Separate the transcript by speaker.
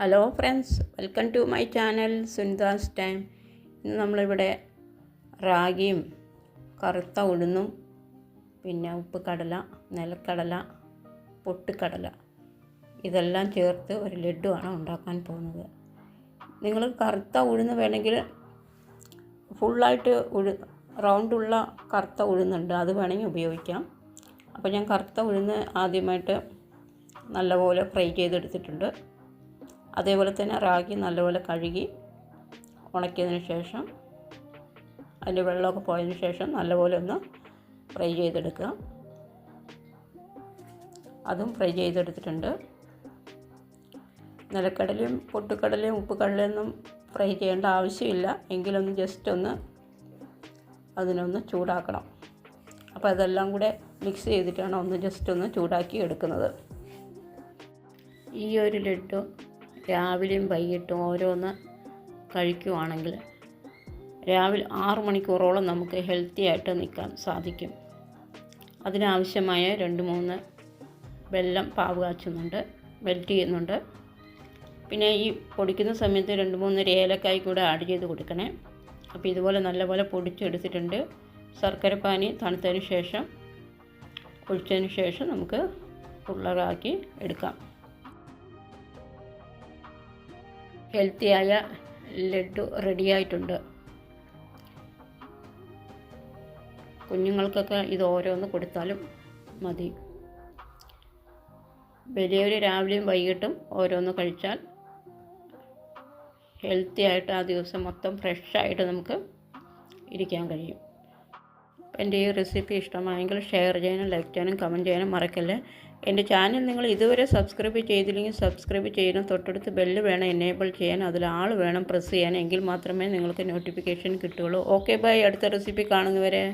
Speaker 1: Hello friends welcome to my channel Sunitha's time. ഇന്ന് നമ്മളിവിടെ റാഗിയും കറുത്ത ഉഴുന്നും പിന്നെ ഉപ്പ് കടല നിലക്കടല പൊട്ടിക്കടല ഇതെല്ലാം ചേർത്ത് ഒരു ലഡുവാണ് ഉണ്ടാക്കാൻ പോകുന്നത്. നിങ്ങൾ കറുത്ത ഉഴുന്ന് വേണമെങ്കിൽ ഫുള്ളായിട്ട് ഉഴു റൗണ്ടുള്ള കറുത്ത ഉഴുന്നുണ്ട് അത് വേണമെങ്കിൽ ഉപയോഗിക്കാം. അപ്പോൾ ഞാൻ കറുത്ത ഉഴുന്ന് ആദ്യമായിട്ട് നല്ലപോലെ ഫ്രൈ ചെയ്തെടുത്തിട്ടുണ്ട്. അതേപോലെ തന്നെ റാഗി നല്ലപോലെ കഴുകി ഉണക്കിയതിന് ശേഷം അതിന്റെ വെള്ളമൊക്കെ പോയതിന് ശേഷം നല്ലപോലെ ഒന്ന് ഫ്രൈ ചെയ്തെടുക്കുക. അതും ഫ്രൈ ചെയ്തെടുത്തിട്ടുണ്ട്. നിലക്കടലയും പൊട്ടുക്കടലയും ഉപ്പുകടലയൊന്നും ഫ്രൈ ചെയ്യേണ്ട ആവശ്യമില്ല. എങ്കിലൊന്ന് ജസ്റ്റ് ഒന്ന് അതിനൊന്ന് ചൂടാക്കണം. അപ്പോൾ അതെല്ലാം കൂടെ മിക്സ് ചെയ്തിട്ടാണ് ഒന്ന് ജസ്റ്റ് ഒന്ന് ചൂടാക്കി എടുക്കുന്നത്. ഈ ഒരു ലഡു രാവിലെയും വൈകിട്ടും ഓരോന്ന് കഴിക്കുവാണെങ്കിൽ രാവിലെ ആറു മണിക്കൂറോളം നമുക്ക് ഹെൽത്തി ആയിട്ട് നിൽക്കാൻ സാധിക്കും. അതിനാവശ്യമായ രണ്ട് മൂന്ന് വെല്ലം പാവ് കാച്ചുന്നുണ്ട് മെൽറ്റ് ചെയ്യുന്നുണ്ട്. പിന്നെ ഈ പൊടിക്കുന്ന സമയത്ത് രണ്ട് മൂന്ന് ഏലക്കായി കൂടെ ആഡ് ചെയ്ത് കൊടുക്കണേ. അപ്പോൾ ഇതുപോലെ നല്ലപോലെ പൊടിച്ചെടുത്തിട്ടുണ്ട്. ശർക്കര പാനി തണുത്തതിന് ശേഷം ഒഴിച്ചതിന് ശേഷം നമുക്ക് ഉള്ളറാക്കി എടുക്കാം. ഹെൽത്തിയായ ലഡു റെഡിയായിട്ടുണ്ട്. കുഞ്ഞുങ്ങൾക്കൊക്കെ ഇത് ഓരോന്ന് കൊടുത്താലും മതി. വലിയവർ രാവിലെയും വൈകിട്ടും ഓരോന്ന് കഴിച്ചാൽ ഹെൽത്തി ആയിട്ട് ആ ദിവസം മൊത്തം ഫ്രഷായിട്ട് നമുക്ക് ഇരിക്കാൻ കഴിയും. എന്റെ ഈ റെസിപ്പി ഇഷ്ടമായെങ്കിൽ ഷെയർ ചെയ്യാനും ലൈക്ക് ചെയ്യാനും കമന്റ് ചെയ്യാനും മറക്കല്ലേ. എന്റെ ചാനൽ നിങ്ങൾ ഇതുവരെ സബ്സ്ക്രൈബ് ചെയ്തില്ലെങ്കിൽ സബ്സ്ക്രൈബ് ചെയ്യണം തൊട്ടടുത്ത് ബെല്ല് വേണം എനേബിൾ ചെയ്യാൻ അതിൽ ആൾ വേണം പ്രസ് ചെയ്യാൻ എങ്കിൽ മാത്രമേ നിങ്ങൾക്ക് നോട്ടിഫിക്കേഷൻ കിട്ടുകയുള്ളൂ. ഓക്കെ ബൈ അടുത്ത റെസിപ്പി കാണുന്നവരെ.